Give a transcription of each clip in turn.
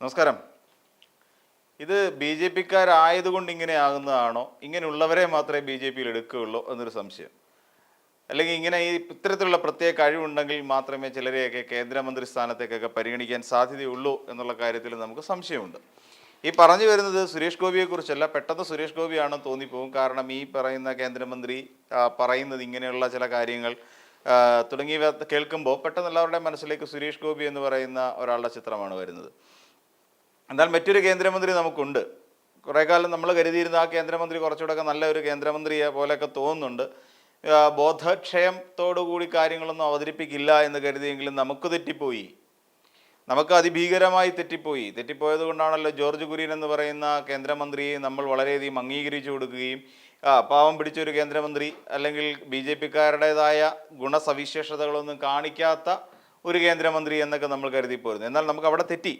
നമസ്കാരം. ഇത് B J പിക്കാരായതുകൊണ്ട് ഇങ്ങനെ ആകുന്നതാണോ ഇങ്ങനെയുള്ളവരെ മാത്രമേ ബി ജെ പിയിൽ എടുക്കുകയുള്ളൂ എന്നൊരു സംശയം. അല്ലെങ്കിൽ ഇങ്ങനെ ഈ ഇത്തരത്തിലുള്ള പ്രത്യേക കഴിവുണ്ടെങ്കിൽ മാത്രമേ ചിലരെയൊക്കെ കേന്ദ്രമന്ത്രി സ്ഥാനത്തേക്കൊക്കെ പരിഗണിക്കാൻ സാധ്യതയുള്ളൂ എന്നുള്ള കാര്യത്തിൽ നമുക്ക് സംശയമുണ്ട്. ഈ പറഞ്ഞു വരുന്നത് സുരേഷ് ഗോപിയെക്കുറിച്ചല്ല. പെട്ടെന്ന് സുരേഷ് ഗോപിയാണെന്ന് തോന്നിപ്പോകും. കാരണം ഈ പറയുന്ന കേന്ദ്രമന്ത്രി പറയുന്നത് ഇങ്ങനെയുള്ള ചില കാര്യങ്ങൾ തുടങ്ങിയവ കേൾക്കുമ്പോൾ പെട്ടെന്ന് എല്ലാവരുടെയും മനസ്സിലേക്ക് സുരേഷ് ഗോപി എന്ന് പറയുന്ന ഒരാളുടെ ചിത്രമാണ് വരുന്നത്. എന്നാൽ മറ്റൊരു കേന്ദ്രമന്ത്രി നമുക്കുണ്ട്. കുറേ കാലം നമ്മൾ കരുതിയിരുന്ന ആ കേന്ദ്രമന്ത്രി കുറച്ചുകൂടെ നല്ല ഒരു കേന്ദ്രമന്ത്രിയെ പോലെയൊക്കെ തോന്നുന്നുണ്ട്. ബോധക്ഷയത്തോടുകൂടി ബോധക്ഷയത്തോടു കൂടി കാര്യങ്ങളൊന്നും അവതരിപ്പിക്കില്ല എന്ന് കരുതിയെങ്കിലും നമുക്ക് തെറ്റിപ്പോയി. നമുക്ക് അതിഭീകരമായി തെറ്റിപ്പോയി. തെറ്റിപ്പോയത് കൊണ്ടാണല്ലോ ജോർജ് കുര്യൻ എന്ന് പറയുന്ന കേന്ദ്രമന്ത്രിയെ നമ്മൾ വളരെയധികം അംഗീകരിച്ചു കൊടുക്കുകയും ആ പാവം പിടിച്ചൊരു കേന്ദ്രമന്ത്രി അല്ലെങ്കിൽ ബി ജെ പിക്കാരുടേതായ ഗുണസവിശേഷതകളൊന്നും കാണിക്കാത്ത ഒരു കേന്ദ്രമന്ത്രി എന്നൊക്കെ നമ്മൾ കരുതിപ്പോയിരുന്നു എന്നാൽ നമുക്ക് അവിടെ തെറ്റി.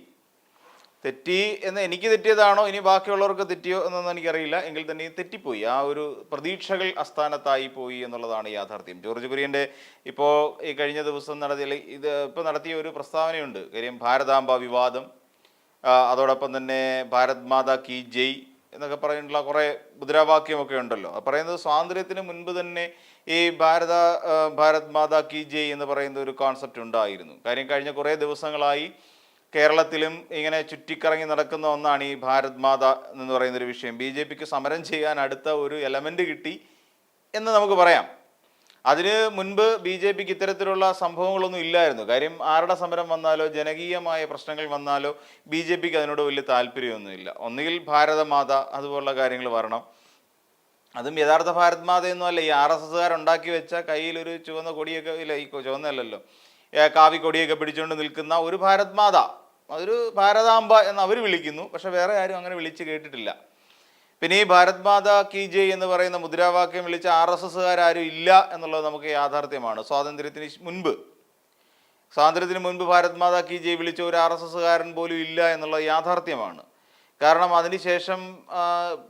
തെറ്റി എന്ന് എനിക്ക് തെറ്റിയതാണോ? ഇനി ബാക്കിയുള്ളവർക്ക് തെറ്റിയോ എന്നൊന്നും എനിക്കറിയില്ല. എങ്കിൽ തന്നെ തെറ്റിപ്പോയി. ആ ഒരു പ്രതീക്ഷകൾ അസ്ഥാനത്തായി പോയി എന്നുള്ളതാണ് യാഥാർത്ഥ്യം. ജോർജ് കുര്യന്റെ ഇപ്പോൾ ഈ കഴിഞ്ഞ ദിവസം നടത്തിയ ഇത് ഇപ്പോൾ നടത്തിയ ഒരു പ്രസ്താവനയുണ്ട്. കാര്യം ഭാരതാംബ വിവാദം അതോടൊപ്പം തന്നെ ഭാരത് മാതാ കി ജയ് എന്നൊക്കെ പറഞ്ഞിട്ടുള്ള കുറേ മുദ്രാവാക്യമൊക്കെ ഉണ്ടല്ലോ. പറയുന്നത് സ്വാതന്ത്ര്യത്തിന് മുൻപ് തന്നെ ഈ ഭാരത ഭാരത് മാതാ കി ജയ് എന്ന് പറയുന്ന ഒരു കോൺസെപ്റ്റ് ഉണ്ടായിരുന്നു. കാര്യം കഴിഞ്ഞ കുറേ ദിവസങ്ങളായി കേരളത്തിലും ഇങ്ങനെ ചുറ്റിക്കറങ്ങി നടക്കുന്ന ഒന്നാണ് ഈ ഭാരത് മാത എന്ന് പറയുന്ന ഒരു വിഷയം. ബി ജെ പിക്ക് സമരം ചെയ്യാൻ അടുത്ത ഒരു എലമെന്റ് കിട്ടി എന്ന് നമുക്ക് പറയാം. അതിന് മുൻപ് ബി ജെ പിക്ക് ഇത്തരത്തിലുള്ള സംഭവങ്ങളൊന്നും ഇല്ലായിരുന്നു. കാര്യം ആരുടെ സമരം വന്നാലോ ജനകീയമായ പ്രശ്നങ്ങൾ വന്നാലോ ബി ജെ പിക്ക് അതിനോട് വലിയ താല്പര്യമൊന്നുമില്ല. ഒന്നുകിൽ ഭാരതമാത അതുപോലുള്ള കാര്യങ്ങൾ വരണം. അതും യഥാർത്ഥ ഭാരത് മാതയൊന്നും അല്ല. ഈ ആർ എസ് എസ്സുകാർ ഉണ്ടാക്കി വെച്ച കയ്യിലൊരു ചുവന്ന കൊടിയൊക്കെ ഇല്ല ഈ ചുവന്നല്ലല്ലോ. ഏ, കാവി കൊടിയൊക്കെ പിടിച്ചുകൊണ്ട് നിൽക്കുന്ന ഒരു ഭാരത് മാത. അതൊരു ഭാരതാംബ എന്ന് അവർ വിളിക്കുന്നു. പക്ഷെ വേറെ ആരും അങ്ങനെ വിളിച്ച് കേട്ടിട്ടില്ല. പിന്നെ ഈ ഭാരത് മാതാ കി ജയ് എന്ന് പറയുന്ന മുദ്രാവാക്യം വിളിച്ച ആർ എസ് എസ്സുകാരും ഇല്ല എന്നുള്ളത് നമുക്ക് യാഥാർത്ഥ്യമാണ്. സ്വാതന്ത്ര്യത്തിന് മുൻപ്. സ്വാതന്ത്ര്യത്തിന് മുൻപ് ഭാരത് മാതാ കി ജയ് വിളിച്ച ഒരു ആർ എസ് എസ്സുകാരൻ പോലും ഇല്ല എന്നുള്ളത് യാഥാർത്ഥ്യമാണ്. കാരണം അതിനുശേഷം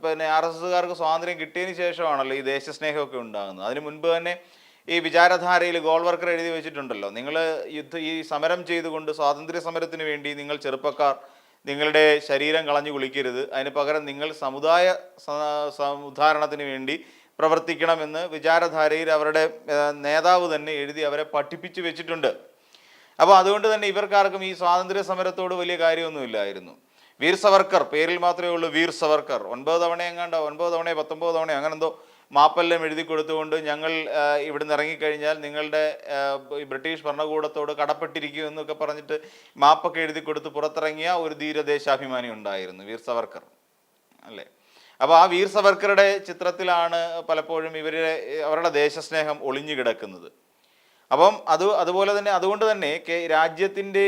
പിന്നെ ആർ എസ് എസ്സുകാർക്ക് സ്വാതന്ത്ര്യം കിട്ടിയതിന് ശേഷമാണല്ലോ ഈ ദേശസ്നേഹമൊക്കെ ഉണ്ടാകുന്നത്. അതിന് മുൻപ് തന്നെ ഈ വിചാരധാരയിൽ ഗോൾവർക്കർ എഴുതി വെച്ചിട്ടുണ്ടല്ലോ. നിങ്ങൾ യുദ്ധ ഈ സമരം ചെയ്തുകൊണ്ട് സ്വാതന്ത്ര്യ സമരത്തിന് വേണ്ടി നിങ്ങൾ ചെറുപ്പക്കാർ നിങ്ങളുടെ ശരീരം കളഞ്ഞു കുളിക്കരുത്. അതിന് പകരം നിങ്ങൾ സമുദായ ഉദ്ധാരണത്തിന് വേണ്ടി പ്രവർത്തിക്കണമെന്ന് വിചാരധാരയിൽ അവരുടെ നേതാവ് തന്നെ എഴുതി അവരെ പഠിപ്പിച്ചു വെച്ചിട്ടുണ്ട്. അപ്പോൾ അതുകൊണ്ട് തന്നെ ഇവർക്കാർക്കും ഈ സ്വാതന്ത്ര്യ സമരത്തോട് വലിയ കാര്യമൊന്നുമില്ലായിരുന്നു. വീർ സവർക്കർ പേരിൽ മാത്രമേ ഉള്ളൂ വീർ സവർക്കർ ഒൻപത് തവണ എങ്ങാണ്ടോ ഒൻപത് തവണ പത്തൊമ്പത് തവണ അങ്ങനെ എന്തോ മാപ്പെല്ലാം എഴുതി കൊടുത്തുകൊണ്ട് ഞങ്ങൾ ഇവിടുന്ന് ഇറങ്ങിക്കഴിഞ്ഞാൽ നിങ്ങളുടെ ബ്രിട്ടീഷ് ഭരണകൂടത്തോട് കടപ്പെട്ടിരിക്കും എന്നൊക്കെ പറഞ്ഞിട്ട് മാപ്പൊക്കെ എഴുതി കൊടുത്ത് പുറത്തിറങ്ങിയ ഒരു ധീരദേശാഭിമാനി ഉണ്ടായിരുന്നു വീർ സവർക്കർ അല്ലേ? അപ്പോൾ ആ വീർ സവർക്കറുടെ ചിത്രത്തിലാണ് പലപ്പോഴും ഇവരുടെ അവരുടെ ദേശസ്നേഹം ഒളിഞ്ഞു കിടക്കുന്നത്. അപ്പം അത് അതുപോലെ തന്നെ അതുകൊണ്ട് തന്നെ രാജ്യത്തിന്റെ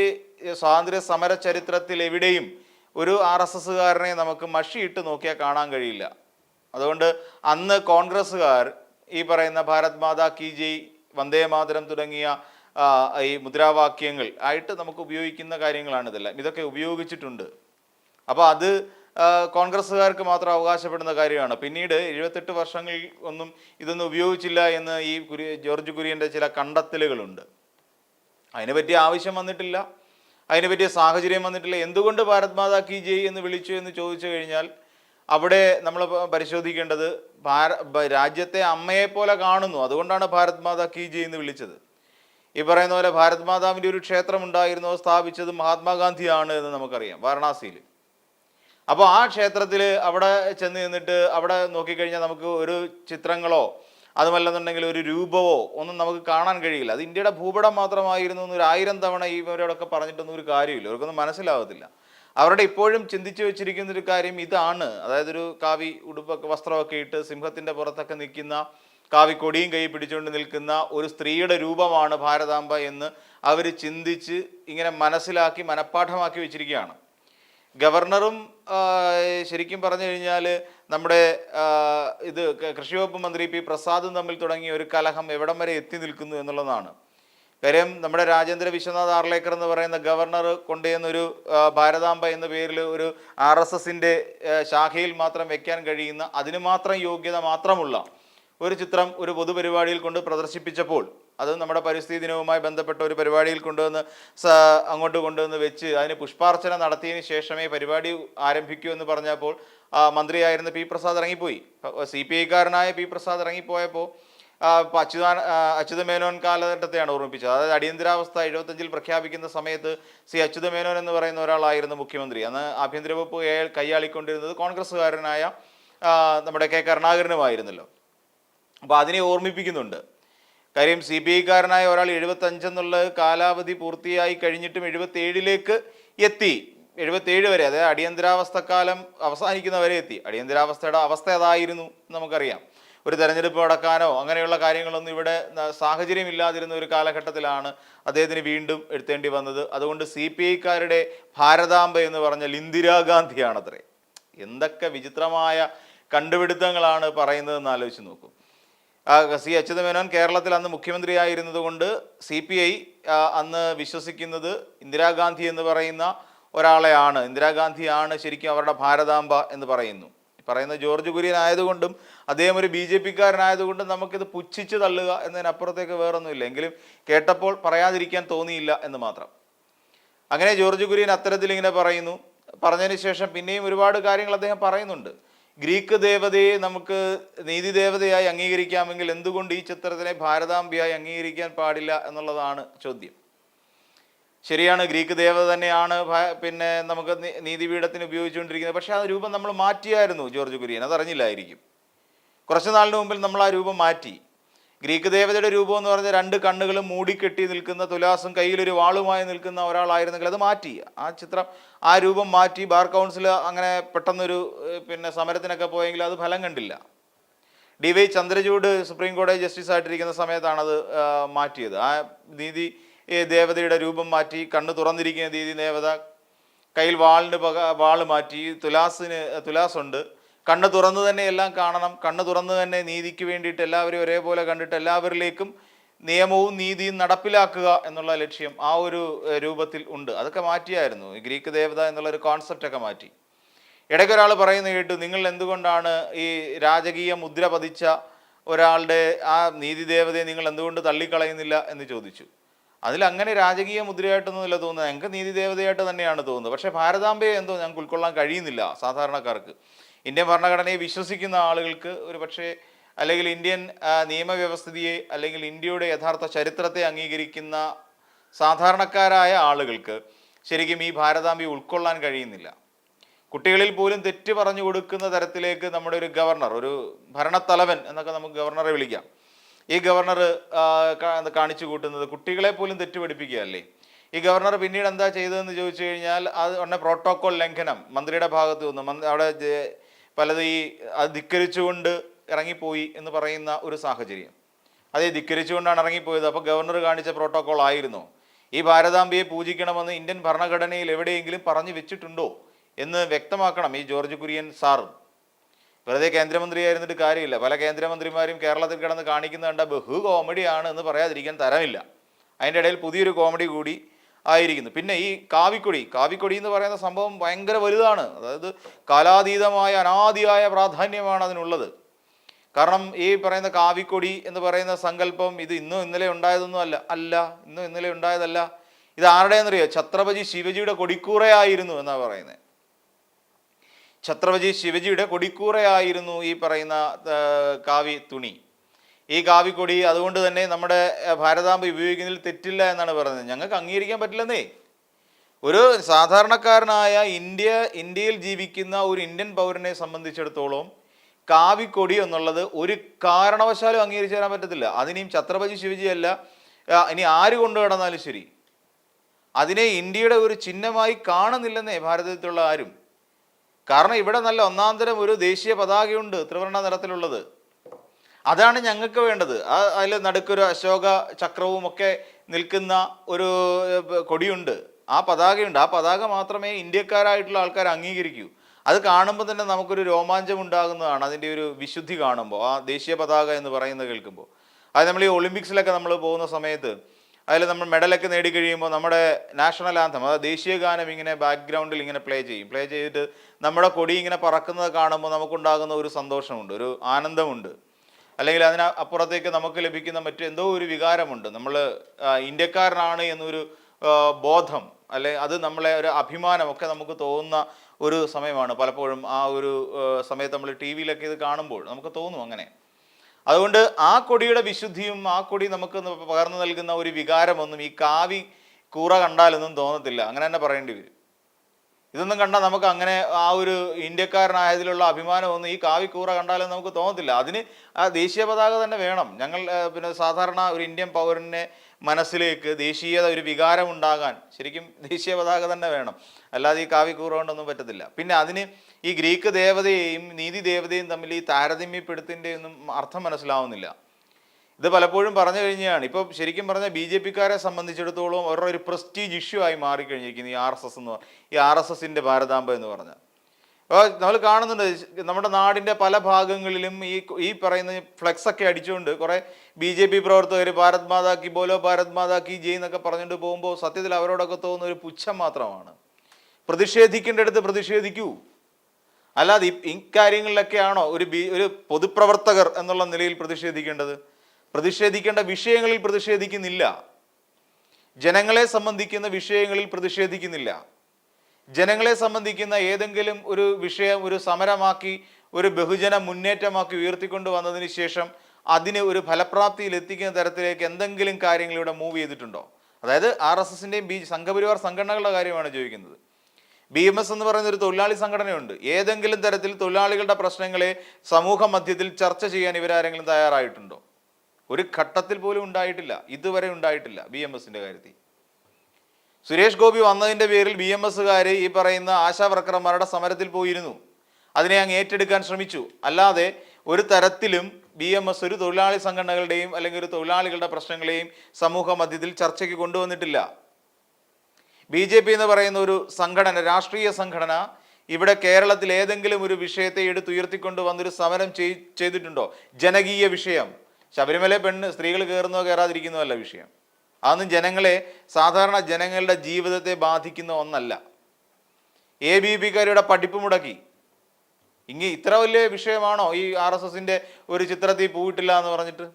സ്വാതന്ത്ര്യ സമര ചരിത്രത്തിൽ എവിടെയും ഒരു ആർ എസ് എസ്സുകാരനെ നമുക്ക് മഷിയിട്ട് നോക്കിയാൽ കാണാൻ കഴിയില്ല. അതുകൊണ്ട് അന്ന് കോൺഗ്രസ്സുകാർ ഈ പറയുന്ന ഭാരത് മാതാ കി ജയ് വന്ദേ മാതരം തുടങ്ങിയ ഈ മുദ്രാവാക്യങ്ങൾ ആയിട്ട് നമുക്ക് ഉപയോഗിക്കുന്ന കാര്യങ്ങളാണ് ഇതെല്ലാം. ഇതൊക്കെ ഉപയോഗിച്ചിട്ടുണ്ട്. അപ്പോൾ അത് കോൺഗ്രസ്സുകാർക്ക് മാത്രം അവകാശപ്പെടുന്ന കാര്യമാണ്. പിന്നീട് എഴുപത്തെട്ട് വർഷങ്ങളിൽ ഒന്നും ഇതൊന്നും ഉപയോഗിച്ചില്ല എന്ന് ഈ കുരി ജോർജ് കുര്യന്റെ ചില കണ്ടെത്തലുകളുണ്ട്. അതിനെ പറ്റിയ ആവശ്യം വന്നിട്ടില്ല. അതിനെ പറ്റിയ സാഹചര്യം വന്നിട്ടില്ല. എന്തുകൊണ്ട് ഭാരത് മാതാ കി ജയ് എന്ന് വിളിച്ചു എന്ന് ചോദിച്ചു കഴിഞ്ഞാൽ അവിടെ നമ്മൾ പരിശോധിക്കേണ്ടത് രാജ്യത്തെ അമ്മയെ പോലെ കാണുന്നു. അതുകൊണ്ടാണ് ഭാരത് മാതാ കി ജി എന്ന് വിളിച്ചത്. ഈ പറയുന്ന പോലെ ഭാരത് മാതാവിന്റെ ഒരു ക്ഷേത്രം ഉണ്ടായിരുന്നു സ്ഥാപിച്ചത് മഹാത്മാഗാന്ധിയാണ് എന്ന് നമുക്കറിയാം വാരണാസിയിൽ. അപ്പോൾ ആ ക്ഷേത്രത്തിൽ അവിടെ ചെന്ന് നിന്നിട്ട് അവിടെ നോക്കിക്കഴിഞ്ഞാൽ നമുക്ക് ഒരു ചിത്രങ്ങളോ അതുമല്ലെന്നുണ്ടെങ്കിൽ ഒരു രൂപമോ ഒന്നും നമുക്ക് കാണാൻ കഴിയില്ല. അത് ഇന്ത്യയുടെ ഭൂപടം മാത്രമായിരുന്നു എന്ന് ഒരു ആയിരം തവണ ഇവരോടൊക്കെ പറഞ്ഞിട്ടൊന്നും ഒരു കാര്യമില്ല. അവർക്കൊന്നും മനസ്സിലാവത്തില്ല. അവരുടെ ഇപ്പോഴും ചിന്തിച്ചു വെച്ചിരിക്കുന്ന ഒരു കാര്യം ഇതാണ്. അതായത് ഒരു കാവി ഉടുപ്പൊക്കെ വസ്ത്രമൊക്കെ ഇട്ട് സിംഹത്തിന്റെ പുറത്തൊക്കെ നിൽക്കുന്ന കാവി കാവിക്കൊടിയും കൈ പിടിച്ചുകൊണ്ട് നിൽക്കുന്ന ഒരു സ്ത്രീയുടെ രൂപമാണ് ഭാരതാംബ എന്ന് അവർ ചിന്തിച്ച് ഇങ്ങനെ മനസ്സിലാക്കി മനഃപ്പാഠമാക്കി വെച്ചിരിക്കുകയാണ്. ഗവർണറും ശരിക്കും പറഞ്ഞു കഴിഞ്ഞാൽ നമ്മുടെ ഇത് കൃഷിവകുപ്പ് കൃഷി വകുപ്പ് മന്ത്രി പി പ്രസാദും തമ്മിൽ തുടങ്ങിയ ഒരു കലഹം എവിടം വരെ എത്തി നിൽക്കുന്നു എന്നുള്ളതാണ്. കാര്യം നമ്മുടെ രാജേന്ദ്ര വിശ്വനാഥ് ആർലേക്കർ എന്ന് പറയുന്ന ഗവർണർ ആ, ഭാരതാംബ എന്ന പേരിൽ ഒരു ആർ എസ് എസിന്റെ ശാഖയിൽ മാത്രം വെക്കാൻ കഴിയുന്ന അതിന് മാത്രം യോഗ്യത മാത്രമുള്ള ഒരു ചിത്രം ഒരു പൊതുപരിപാടിയിൽ കൊണ്ട് പ്രദർശിപ്പിച്ചപ്പോൾ അത് നമ്മുടെ പരിസ്ഥിതി ദിനവുമായി ബന്ധപ്പെട്ട ഒരു പരിപാടിയിൽ കൊണ്ടുവന്ന് അങ്ങോട്ട് കൊണ്ടുവന്ന് വെച്ച് അതിന് പുഷ്പാർച്ചന നടത്തിയതിന് ശേഷമേ പരിപാടി ആരംഭിക്കൂ എന്ന് പറഞ്ഞപ്പോൾ മന്ത്രിയായിരുന്ന പി പ്രസാദ് ഇറങ്ങിപ്പോയി. സി പി ഐക്കാരനായ പി പ്രസാദ് ഇറങ്ങിപ്പോയപ്പോൾ അച്യുതാന അച്യുതമേനോൻ അച്യുത മേനോൻ കാലഘട്ടത്തെയാണ് ഓർമ്മിപ്പിച്ചത്. അതായത് അടിയന്തരാവസ്ഥ എഴുപത്തഞ്ചിൽ പ്രഖ്യാപിക്കുന്ന സമയത്ത് സി അച്യുത മേനോൻ എന്ന് പറയുന്ന ഒരാളായിരുന്നു മുഖ്യമന്ത്രി. അന്ന് ആഭ്യന്തര വകുപ്പ് കൈയാളിക്കൊണ്ടിരുന്നത് കോൺഗ്രസ്സുകാരനായ നമ്മുടെ കെ കരുണാകരനുമായിരുന്നല്ലോ. അപ്പോൾ അതിനെ ഓർമ്മിപ്പിക്കുന്നുണ്ട്. കാര്യം സി ബി ഐക്കാരനായ ഒരാൾ എഴുപത്തഞ്ചെന്നുള്ള കാലാവധി പൂർത്തിയായി കഴിഞ്ഞിട്ടും എഴുപത്തേഴിലേക്ക് എത്തി. എഴുപത്തേഴ് വരെ അതായത് അടിയന്തരാവസ്ഥക്കാലം അവസാനിക്കുന്ന വരെ എത്തി. അടിയന്തരാവസ്ഥയുടെ അവസ്ഥ അതായിരുന്നു നമുക്കറിയാം. ഒരു തെരഞ്ഞെടുപ്പ് നടക്കാനോ അങ്ങനെയുള്ള കാര്യങ്ങളൊന്നും ഇവിടെ സാഹചര്യം ഇല്ലാതിരുന്ന ഒരു കാലഘട്ടത്തിലാണ് അദ്ദേഹത്തിന് വീണ്ടും എടുത്തേണ്ടി വന്നത്. അതുകൊണ്ട് സി പി ഐക്കാരുടെ ഭാരതാംബ എന്ന് പറഞ്ഞാൽ ഇന്ദിരാഗാന്ധിയാണത്രേ എന്തൊക്കെ വിചിത്രമായ കണ്ടുപിടുത്തങ്ങളാണ് പറയുന്നതെന്ന് ആലോചിച്ച് നോക്കും. സി അച്യുതമേനോൻ കേരളത്തിൽ അന്ന് മുഖ്യമന്ത്രിയായിരുന്നത് കൊണ്ട് സി പി ഐ അന്ന് വിശ്വസിക്കുന്നത് ഇന്ദിരാഗാന്ധി എന്ന് പറയുന്ന ഒരാളെയാണ്. ഇന്ദിരാഗാന്ധിയാണ് ശരിക്കും അവരുടെ ഭാരതാംബ എന്ന് പറയുന്നു. പറയുന്ന ജോർജ് കുര്യൻ ആയതുകൊണ്ടും അദ്ദേഹം ഒരു ബി ജെ പിക്കാരനായതുകൊണ്ടും നമുക്കിത് പുച്ഛിച്ച് തള്ളുക എന്നതിനപ്പുറത്തേക്ക് വേറൊന്നുമില്ല. എങ്കിലും കേട്ടപ്പോൾ പറയാതിരിക്കാൻ തോന്നിയില്ല എന്ന് മാത്രം. അങ്ങനെ ജോർജ് കുര്യൻ അത്തരത്തിൽ ഇങ്ങനെ പറയുന്നു. പറഞ്ഞതിന് ശേഷം പിന്നെയും ഒരുപാട് കാര്യങ്ങൾ അദ്ദേഹം പറയുന്നുണ്ട്. ഗ്രീക്ക് ദേവതയെ നമുക്ക് നീതി ദേവതയായി അംഗീകരിക്കാമെങ്കിൽ എന്തുകൊണ്ട് ഈ ചിത്രത്തിനെ ഭാരതാംബിയായി അംഗീകരിക്കാൻ പാടില്ല എന്നുള്ളതാണ് ചോദ്യം. ശരിയാണ് ഗ്രീക്ക് ദേവത തന്നെയാണ് പിന്നെ നമുക്ക് നീതിപീഠത്തിന് ഉപയോഗിച്ചുകൊണ്ടിരിക്കുന്നത്. പക്ഷേ ആ രൂപം നമ്മൾ മാറ്റിയായിരുന്നു ജോർജ് കുര്യൻ. അതറിഞ്ഞില്ലായിരിക്കും. കുറച്ച് നാളിന് മുമ്പിൽ നമ്മൾ ആ രൂപം മാറ്റി. ഗ്രീക്ക് ദേവതയുടെ രൂപം എന്ന് പറഞ്ഞാൽ രണ്ട് കണ്ണുകളും മൂടിക്കെട്ടി നിൽക്കുന്ന തുലാസും കയ്യിലൊരു വാളുമായി നിൽക്കുന്ന ഒരാളായിരുന്നെങ്കിൽ അത് മാറ്റി. ആ ചിത്രം ആ രൂപം മാറ്റി ബാർ കൗൺസിൽ അങ്ങനെ പെട്ടെന്നൊരു പിന്നെ സമരത്തിനൊക്കെ പോയെങ്കിൽ അത് ഫലം കണ്ടില്ല. ഡി വൈ ചന്ദ്രചൂഡ് സുപ്രീം കോടതി ജസ്റ്റിസ് ആയിട്ടിരിക്കുന്ന സമയത്താണ് അത് മാറ്റിയത്. ആ നീതി ദേവതയുടെ രൂപം മാറ്റി കണ്ണു തുറന്നിരിക്കുന്ന രീതി ദേവത കയ്യിൽ വാളിന് പക വാൾ മാറ്റി തുലാസിന് തുലാസുണ്ട്. കണ്ണ് തുറന്ന് തന്നെ എല്ലാം കാണണം. കണ്ണ് തുറന്ന് തന്നെ നീതിക്ക് വേണ്ടിയിട്ട് എല്ലാവരും ഒരേപോലെ കണ്ടിട്ട് എല്ലാവരിലേക്കും നിയമവും നീതിയും നടപ്പിലാക്കുക എന്നുള്ള ലക്ഷ്യം ആ ഒരു രൂപത്തിൽ ഉണ്ട്. അതൊക്കെ മാറ്റിയായിരുന്നു. ഈ ഗ്രീക്ക് ദേവത എന്നുള്ള ഒരു കോൺസെപ്റ്റൊക്കെ മാറ്റി. ഇടയ്ക്ക് ഒരാൾ പറയുന്ന കേട്ടു നിങ്ങൾ എന്തുകൊണ്ടാണ് ഈ രാജകീയ മുദ്ര പതിച്ച ഒരാളുടെ ആ നീതി ദേവതയെ നിങ്ങൾ എന്തുകൊണ്ട് തള്ളിക്കളയുന്നില്ല? എന്ന് ചോദിച്ചു. അതിൽ അങ്ങനെ രാജകീയ മുദ്രയായിട്ടൊന്നുമില്ല തോന്നുന്നത്. ഞങ്ങൾക്ക് നീതി ദേവതയായിട്ട് തന്നെയാണ് തോന്നുന്നത്. പക്ഷേ ഭാരതാംബയെ എന്തോ ഞങ്ങൾക്ക് ഉൾക്കൊള്ളാൻ കഴിയുന്നില്ല സാധാരണക്കാർക്ക്. ഇന്ത്യൻ ഭരണഘടനയെ വിശ്വസിക്കുന്ന ആളുകൾക്ക് ഒരു പക്ഷേ അല്ലെങ്കിൽ ഇന്ത്യൻ നിയമവ്യവസ്ഥിതിയെ അല്ലെങ്കിൽ ഇന്ത്യയുടെ യഥാർത്ഥ ചരിത്രത്തെ അംഗീകരിക്കുന്ന സാധാരണക്കാരായ ആളുകൾക്ക് ശരിക്കും ഈ ഭാരതാംബി ഉൾക്കൊള്ളാൻ കഴിയുന്നില്ല. കുട്ടികളിൽ പോലും തെറ്റ് പറഞ്ഞു കൊടുക്കുന്ന തരത്തിലേക്ക് നമ്മുടെ ഒരു ഗവർണർ ഒരു ഭരണത്തലവൻ എന്നൊക്കെ നമുക്ക് ഗവർണറെ വിളിക്കാം. ഈ ഗവർണർ കാണിച്ചു കൂട്ടുന്നത്? കുട്ടികളെ പോലും തെറ്റുപഠിപ്പിക്കുകയല്ലേ ഈ ഗവർണർ പിന്നീട് എന്താ ചെയ്തതെന്ന് ചോദിച്ചു കഴിഞ്ഞാൽ അത് ഉടനെ പ്രോട്ടോകോൾ ലംഘനം മന്ത്രിയുടെ ഭാഗത്ത് നിന്ന് അവിടെ പലത് ഈ അത് ധിക്കരിച്ചുകൊണ്ട് ഇറങ്ങിപ്പോയി എന്ന് പറയുന്ന ഒരു സാഹചര്യം. അതേ ധിക്കരിച്ചുകൊണ്ടാണ് ഇറങ്ങിപ്പോയത്. അപ്പോൾ ഗവർണർ കാണിച്ച പ്രോട്ടോകോൾ ആയിരുന്നു. ഈ ഭാരതാംബയെ പൂജിക്കണമെന്ന് ഇന്ത്യൻ ഭരണഘടനയിൽ എവിടെയെങ്കിലും പറഞ്ഞു വെച്ചിട്ടുണ്ടോ എന്ന് വ്യക്തമാക്കണം ഈ ജോർജ് കുര്യൻ സാറും വെറുതെ കേന്ദ്രമന്ത്രിയായിരുന്നിട്ട് കാര്യമില്ല. പല കേന്ദ്രമന്ത്രിമാരും കേരളത്തിൽ കിടന്ന് കാണിക്കുന്ന കണ്ട ബഹു കോമഡിയാണ് എന്ന് പറയാതിരിക്കാൻ തരമില്ല. അതിന്റെ ഇടയിൽ പുതിയൊരു കോമഡി കൂടി ആയിരിക്കുന്നു. പിന്നെ ഈ കാവിക്കൊടി. കാവിക്കൊടി എന്ന് പറയുന്ന സംഭവം ഭയങ്കര വലുതാണ്. അതായത് കാലാതീതമായ അനാദിയായ പ്രാധാന്യമാണ് അതിനുള്ളത്. കാരണം ഈ പറയുന്ന കാവിക്കൊടി എന്ന് പറയുന്ന സങ്കല്പം ഇത് ഇന്നും ഇന്നലെ ഉണ്ടായതൊന്നും അല്ല അല്ല ഇന്നും ഇന്നലെ ഉണ്ടായതല്ല. ഇത് ആരുടെയെന്നറിയോ ഛത്രപതി ശിവജിയുടെ കൊടിക്കൂറയായിരുന്നു എന്നാണ് പറയുന്നത് ഛത്രപതി ശിവജിയുടെ കൊടിക്കൂറയായിരുന്നു ഈ പറയുന്ന കാവി തുണി. ഈ കാവിക്കൊടി അതുകൊണ്ട് തന്നെ നമ്മുടെ ഭാരതാമ്പ ഉപയോഗിക്കുന്നതിൽ തെറ്റില്ല എന്നാണ് പറയുന്നത് ഞങ്ങൾക്ക് അംഗീകരിക്കാൻ പറ്റില്ലെന്നേ. ഒരു സാധാരണക്കാരനായ ഇന്ത്യ ഇന്ത്യയിൽ ജീവിക്കുന്ന ഒരു ഇന്ത്യൻ പൗരനെ സംബന്ധിച്ചിടത്തോളം കാവിക്കൊടി എന്നുള്ളത് ഒരു കാരണവശാലും അംഗീകരിച്ചു തരാൻ പറ്റത്തില്ല. അതിനെയും ഛത്രപതി ശിവജി അല്ല ഇനി ആര് കൊണ്ടു കിടന്നാലും ശരി. അതിനെ ഇന്ത്യയുടെ ഒരു ചിഹ്നമായി കാണുന്നില്ലെന്നേ ഭാരതത്തിലുള്ള ആരും. കാരണം ഇവിടെ നല്ല ഒന്നാന്തരം ഒരു ദേശീയ പതാകയുണ്ട് ത്രിവർണ നിറത്തിലുള്ളത്. അതാണ് ഞങ്ങൾക്ക് വേണ്ടത്. അതിൽ നടുക്കൊരു അശോക ചക്രവും ഒക്കെ നിൽക്കുന്ന ഒരു കൊടിയുണ്ട്. ആ പതാകയുണ്ട്. ആ പതാക മാത്രമേ ഇന്ത്യക്കാരായിട്ടുള്ള ആൾക്കാർ അംഗീകരിക്കൂ. അത് കാണുമ്പോൾ തന്നെ നമുക്കൊരു രോമാഞ്ചം ഉണ്ടാകുന്നതാണ്. അതിന്റെ ഒരു വിശുദ്ധി കാണുമ്പോൾ ആ ദേശീയ പതാക എന്ന് പറയുന്നത് കേൾക്കുമ്പോൾ അത് നമ്മൾ ഈ ഒളിമ്പിക്സിലൊക്കെ നമ്മൾ പോകുന്ന സമയത്ത് അതിൽ നമ്മൾ മെഡലൊക്കെ നേടിക്കഴിയുമ്പോൾ നമ്മുടെ നാഷണൽ ആന്തം അതായത് ദേശീയ ഗാനം ഇങ്ങനെ ബാക്ക്ഗ്രൗണ്ടിൽ ഇങ്ങനെ പ്ലേ ചെയ്യും. പ്ലേ ചെയ്തിട്ട് നമ്മുടെ കൊടി ഇങ്ങനെ പറക്കുന്നത് കാണുമ്പോൾ നമുക്കുണ്ടാകുന്ന ഒരു സന്തോഷമുണ്ട് ഒരു ആനന്ദമുണ്ട്. അല്ലെങ്കിൽ അതിന് അപ്പുറത്തേക്ക് നമുക്ക് ലഭിക്കുന്ന മറ്റു എന്തോ ഒരു വികാരമുണ്ട്. നമ്മൾ ഇന്ത്യക്കാരനാണ് എന്നൊരു ബോധം അല്ലെ അത് നമ്മളെ ഒരു അഭിമാനമൊക്കെ നമുക്ക് തോന്നുന്ന ഒരു സമയമാണ്. പലപ്പോഴും ആ ഒരു സമയത്ത് നമ്മൾ ടി വിയിലൊക്കെ ഇത് കാണുമ്പോൾ നമുക്ക് തോന്നും അങ്ങനെ. അതുകൊണ്ട് ആ കൊടിയുടെ വിശുദ്ധിയും ആ കൊടി നമുക്ക് പകർന്നു നൽകുന്ന ഒരു വികാരമൊന്നും ഈ കാവി കൂറ കണ്ടാലൊന്നും തോന്നത്തില്ല. അങ്ങനെ തന്നെ പറയേണ്ടി വരും. ഇതൊന്നും കണ്ടാൽ നമുക്ക് അങ്ങനെ ആ ഒരു ഇന്ത്യക്കാരനായതിലുള്ള അഭിമാനമൊന്നും ഈ കാവിക്കൂറ കണ്ടാലും നമുക്ക് തോന്നത്തില്ല. അതിന് ആ ദേശീയ പതാക തന്നെ വേണം. ഞങ്ങൾ പിന്നെ സാധാരണ ഒരു ഇന്ത്യൻ പൗരനെ മനസ്സിലേക്ക് ദേശീയത ഒരു വികാരം ഉണ്ടാകാൻ ശരിക്കും ദേശീയ പതാക തന്നെ വേണം. അല്ലാതെ ഈ കാവിക്കൂറ കൊണ്ടൊന്നും പറ്റത്തില്ല. പിന്നെ അതിന് ഈ ഗ്രീക്ക് ദേവതയെയും നീതി ദേവതയും തമ്മിൽ ഈ താരതമ്യപ്പെടുത്തിന്റെ ഒന്നും അർത്ഥം മനസ്സിലാവുന്നില്ല. ഇത് പലപ്പോഴും പറഞ്ഞു കഴിഞ്ഞാണ്. ഇപ്പോൾ ശരിക്കും പറഞ്ഞാൽ ബി ജെ പിക്കാരെ സംബന്ധിച്ചിടത്തോളം അവരുടെ ഒരു പ്രസ്റ്റീജ് ഇഷ്യൂ ആയി മാറിക്കഴിഞ്ഞിരിക്കുന്നു ഈ ആർ എസ് എസ് എന്ന് ഈ ആർ എസ് എസിന്റെ ഭാരതാംബ എന്ന് പറഞ്ഞാൽ. അപ്പോൾ നമ്മൾ കാണുന്നുണ്ട് നമ്മുടെ നാടിന്റെ പല ഭാഗങ്ങളിലും ഈ ഈ പറയുന്ന ഫ്ലെക്സ് ഒക്കെ അടിച്ചുകൊണ്ട് കുറേ ബി ജെ പി പ്രവർത്തകർ ഭാരത് മാതാ കി ബോലോ ഭാരത് മാതാ കി ജയ് എന്നൊക്കെ പറഞ്ഞുകൊണ്ട് പോകുമ്പോൾ സത്യത്തിൽ അവരോടൊക്കെ തോന്നുന്ന ഒരു പുച്ഛം മാത്രമാണ്. പ്രതിഷേധിക്കേണ്ടടുത്ത് പ്രതിഷേധിക്കൂ. അല്ലാതെ ഇക്കാര്യങ്ങളിലൊക്കെയാണോ ഒരു ബി ഒരു പൊതുപ്രവർത്തകർ എന്നുള്ള നിലയിൽ പ്രതിഷേധിക്കേണ്ടത്? പ്രതിഷേധിക്കേണ്ട വിഷയങ്ങളിൽ പ്രതിഷേധിക്കുന്നില്ല. ജനങ്ങളെ സംബന്ധിക്കുന്ന വിഷയങ്ങളിൽ പ്രതിഷേധിക്കുന്നില്ല. ജനങ്ങളെ സംബന്ധിക്കുന്ന ഏതെങ്കിലും ഒരു വിഷയം ഒരു സമരമാക്കി ഒരു ബഹുജന മുന്നേറ്റമാക്കി ഉയർത്തിക്കൊണ്ട് വന്നതിന് ശേഷം അതിന് ഒരു ഫലപ്രാപ്തിയിൽ എത്തിക്കുന്ന തരത്തിലേക്ക് എന്തെങ്കിലും കാര്യങ്ങൾ ഇവിടെ മൂവ് ചെയ്തിട്ടുണ്ടോ? അതായത് ആർ എസ് എസിന്റെയും ബി സംഘപരിവാർ സംഘടനകളുടെ കാര്യമാണ് ചോദിക്കുന്നത്. ബി എം എസ് എന്ന് പറയുന്ന ഒരു തൊഴിലാളി സംഘടനയുണ്ട്. ഏതെങ്കിലും തരത്തിൽ തൊഴിലാളികളുടെ പ്രശ്നങ്ങളെ സമൂഹ മധ്യത്തിൽ ചർച്ച ചെയ്യാൻ ഇവരാരെങ്കിലും തയ്യാറായിട്ടുണ്ടോ? ഒരു ഘട്ടത്തിൽ പോലും ഉണ്ടായിട്ടില്ല ഇതുവരെ ഉണ്ടായിട്ടില്ല ബി എം എസിന്റെ കാര്യത്തിൽ. സുരേഷ് ഗോപി വന്നതിന്റെ പേരിൽ ബി എം എസ്സുകാർ ഈ പറയുന്ന ആശാ വർക്കർമാരുടെ സമരത്തിൽ പോയിരുന്നു. അതിനെ അങ്ങ് ഏറ്റെടുക്കാൻ ശ്രമിച്ചു. അല്ലാതെ ഒരു തരത്തിലും ബി എം എസ് ഒരു തൊഴിലാളി സംഘടനകളുടെയും അല്ലെങ്കിൽ ഒരു തൊഴിലാളികളുടെ പ്രശ്നങ്ങളെയും സമൂഹ മധ്യത്തിൽ ചർച്ചയ്ക്ക് കൊണ്ടുവന്നിട്ടില്ല. ബി ജെ പി എന്ന് പറയുന്ന ഒരു സംഘടന രാഷ്ട്രീയ സംഘടന ഇവിടെ കേരളത്തിൽ ഏതെങ്കിലും ഒരു വിഷയത്തെ എടുത്തുയർത്തിക്കൊണ്ട് വന്നൊരു സമരം ചെയ്- ചെയ്തിട്ടുണ്ടോ? ജനകീയ വിഷയം. ശബരിമല പെണ്ണ് സ്ത്രീകൾ കയറുന്നോ കയറാതിരിക്കുന്നോ അല്ല വിഷയം. അതൊന്നും ജനങ്ങളെ സാധാരണ ജനങ്ങളുടെ ജീവിതത്തെ ബാധിക്കുന്ന ഒന്നല്ല. എ ബി പിക്കാരുടെ പഠിപ്പ് മുടക്കി. ഇങ്ങനെ ഇത്ര വലിയ വിഷയമാണോ ഈ ആർ എസ് എസിന്റെ ഒരു ചിത്രത്തിൽ പോയിട്ടില്ല എന്ന് പറഞ്ഞിട്ട്?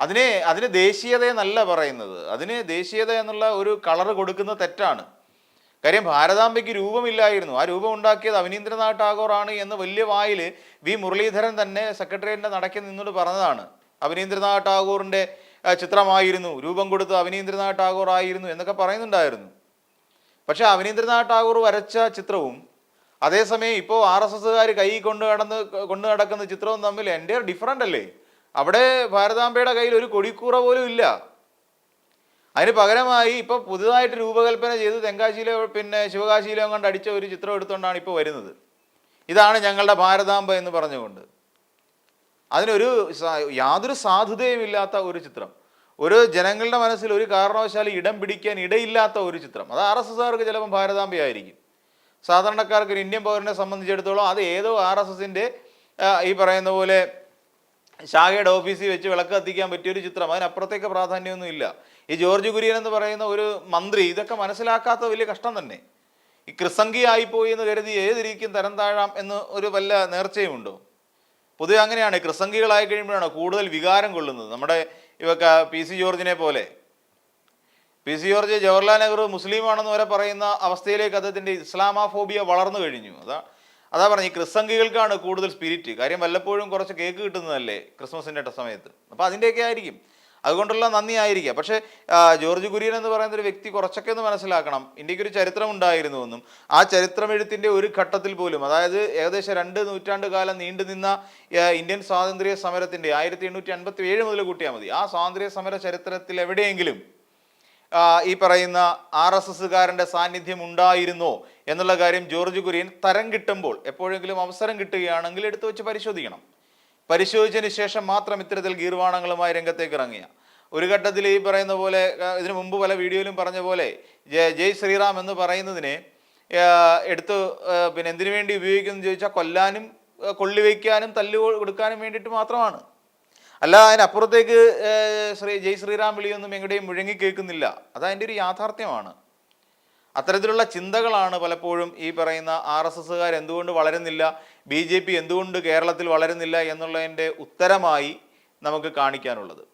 അതിനെ അതിന് ദേശീയതയെന്നല്ല പറയുന്നത്. അതിന് ദേശീയത എന്നുള്ള ഒരു കളർ കൊടുക്കുന്ന തെറ്റാണ്. കാര്യം ഭാരതാംബയ്ക്ക് രൂപമില്ലായിരുന്നു. ആ രൂപം ഉണ്ടാക്കിയത് അവനീന്ദ്രനാഥ് ടാഗോറാണ് എന്ന് വലിയ വായിൽ വി മുരളീധരൻ തന്നെ സെക്രട്ടേറിയറ്റിന്റെ നടക്കി നിന്നോട് പറഞ്ഞതാണ്. അവനീന്ദ്രനാഥ് ടാഗോറിന്റെ ചിത്രമായിരുന്നു. രൂപം കൊടുത്ത് അവനീന്ദ്രനാഥ് ടാഗോർ ആയിരുന്നു എന്നൊക്കെ പറയുന്നുണ്ടായിരുന്നു. പക്ഷേ അവനീന്ദ്രനാഥ് ടാഗോർ വരച്ച ചിത്രവും അതേസമയം ഇപ്പോൾ ആർ എസ് എസ്സുകാർ കൈ കൊണ്ട് കടന്ന് കൊണ്ടു നടക്കുന്ന ചിത്രവും തമ്മിൽ എന്റെ ഡിഫറന്റ് അല്ലേ? അവിടെ ഭാരതാംബയുടെ കയ്യിൽ ഒരു കൊടിക്കൂറ പോലും ഇല്ല. അതിന് പകരമായി ഇപ്പോൾ പുതുതായിട്ട് രൂപകൽപ്പന ചെയ്ത് തെങ്കാശിയിലോ പിന്നെ ശിവകാശിയിലോ കൊണ്ട് അടിച്ച ഒരു ചിത്രം എടുത്തുകൊണ്ടാണ് ഇപ്പോൾ വരുന്നത്. ഇതാണ് ഞങ്ങളുടെ ഭാരതാംബ എന്ന് പറഞ്ഞുകൊണ്ട്. അതിനൊരു യാതൊരു സാധുതയും ഇല്ലാത്ത ഒരു ചിത്രം. ഒരു ജനങ്ങളുടെ മനസ്സിൽ ഒരു കാരണവശാലും ഇടം പിടിക്കാൻ ഇടയില്ലാത്ത ഒരു ചിത്രം. അത് ആർ എസ് എസ്സുകാർക്ക് ചിലപ്പം ഭാരതാംബയായിരിക്കും. സാധാരണക്കാർക്ക് ഒരു ഇന്ത്യൻ പൗരനെ സംബന്ധിച്ചിടത്തോളം അത് ഏതോ ആർ എസ് എസിന്റെ ഈ പറയുന്ന പോലെ ശാഖയുടെ ഓഫീസിൽ വെച്ച് വിളക്ക് കത്തിക്കാൻ പറ്റിയൊരു ചിത്രം. അതിനപ്പുറത്തേക്ക് പ്രാധാന്യമൊന്നും ഇല്ല ഈ ജോർജ് കുര്യൻ എന്ന് പറയുന്ന ഒരു മന്ത്രി ഇതൊക്കെ മനസ്സിലാക്കാത്ത വലിയ കഷ്ടം തന്നെ. ഈ ക്രിസംഗിയായിപ്പോയി എന്ന് കരുതി ഏത് രീതിക്കും തരം താഴാം എന്ന് ഒരു വല്ല നേർച്ചയുമുണ്ടോ? പൊതുവെ അങ്ങനെയാണ്. ക്രിസംഗികളായി കഴിയുമ്പോഴാണ് കൂടുതൽ വികാരം കൊള്ളുന്നത്. നമ്മുടെ ഇവക്ക പി സി ജോർജിനെ പോലെ. പി സി ജോർജ് ജവഹർലാൽ നെഹ്റു മുസ്ലിമാണെന്ന് വരെ പറയുന്ന അവസ്ഥയിലേക്ക് അദ്ദേഹത്തിന്റെ ഇസ്ലാമാഫോബിയ വളർന്നു കഴിഞ്ഞു. അതാ അതാ പറഞ്ഞു ഈ ക്രിസംഗികൾക്കാണ് കൂടുതൽ സ്പിരിറ്റ്. കാര്യം വല്ലപ്പോഴും കുറച്ച് കേക്ക് കിട്ടുന്നതല്ലേ ക്രിസ്മസിന്റെ സമയത്ത്. അപ്പോൾ അതിന്റെയൊക്കെ ആയിരിക്കും. അതുകൊണ്ടുള്ള നന്ദി ആയിരിക്കുക പക്ഷേ ജോർജ് കുര്യൻ എന്ന് പറയുന്ന ഒരു വ്യക്തി കുറച്ചൊക്കെ ഒന്ന് മനസ്സിലാക്കണം. ഇന്ത്യയ്ക്ക് ഒരു ചരിത്രം ഉണ്ടായിരുന്നു എന്നും ആ ചരിത്രമെഴുത്തിന്റെ ഒരു ഘട്ടത്തിൽ പോലും അതായത് ഏകദേശം രണ്ട് നൂറ്റാണ്ട് കാലം നീണ്ടുനിന്ന ഇന്ത്യൻ സ്വാതന്ത്ര്യ സമരത്തിന്റെ ആയിരത്തി എണ്ണൂറ്റി അൻപത്തി ഏഴ് മുതൽ കൂട്ടിയാൽ മതി. ആ സ്വാതന്ത്ര്യ സമര ചരിത്രത്തിൽ എവിടെയെങ്കിലും ഈ പറയുന്ന ആർ എസ് എസ്സുകാരന്റെ സാന്നിധ്യം ഉണ്ടായിരുന്നോ എന്നുള്ള കാര്യം ജോർജ് കുര്യൻ തരം കിട്ടുമ്പോൾ എപ്പോഴെങ്കിലും അവസരം കിട്ടുകയാണെങ്കിൽ എടുത്തു വെച്ച് പരിശോധിക്കണം. പരിശോധിച്ചതിന് ശേഷം മാത്രം ഇത്തരത്തിൽ ഗീർവാണങ്ങളുമായി രംഗത്തേക്ക് ഇറങ്ങിയ ഒരു ഘട്ടത്തിൽ ഈ പറയുന്ന പോലെ ഇതിനു മുമ്പ് പല വീഡിയോയിലും പറഞ്ഞ പോലെ ജയ് ജയ് ശ്രീറാം എന്ന് പറയുന്നതിനെ എടുത്ത് പിന്നെ എന്തിനു വേണ്ടി ഉപയോഗിക്കുന്നു ചോദിച്ചാൽ കൊല്ലാനും കൊള്ളിവയ്ക്കാനും തല്ലു കൊടുക്കാനും വേണ്ടിയിട്ട് മാത്രമാണ്. അല്ല അതിനപ്പുറത്തേക്ക് ശ്രീ ജയ് ശ്രീറാം വിളിയൊന്നും എങ്ങടെയും മുഴങ്ങി കേൾക്കുന്നില്ല. അതതിന്റെ ഒരു യാഥാർത്ഥ്യമാണ്. അത്തരത്തിലുള്ള ചിന്തകളാണ് പലപ്പോഴും ഈ പറയുന്ന ആർ എസ് എസ്സുകാർ എന്തുകൊണ്ട് വളരുന്നില്ല ബി ജെ പി എന്തുകൊണ്ട് കേരളത്തിൽ വളരുന്നില്ല എന്നുള്ളതിന്റെ ഉത്തരമായി നമുക്ക് കാണിക്കാനുള്ളത്.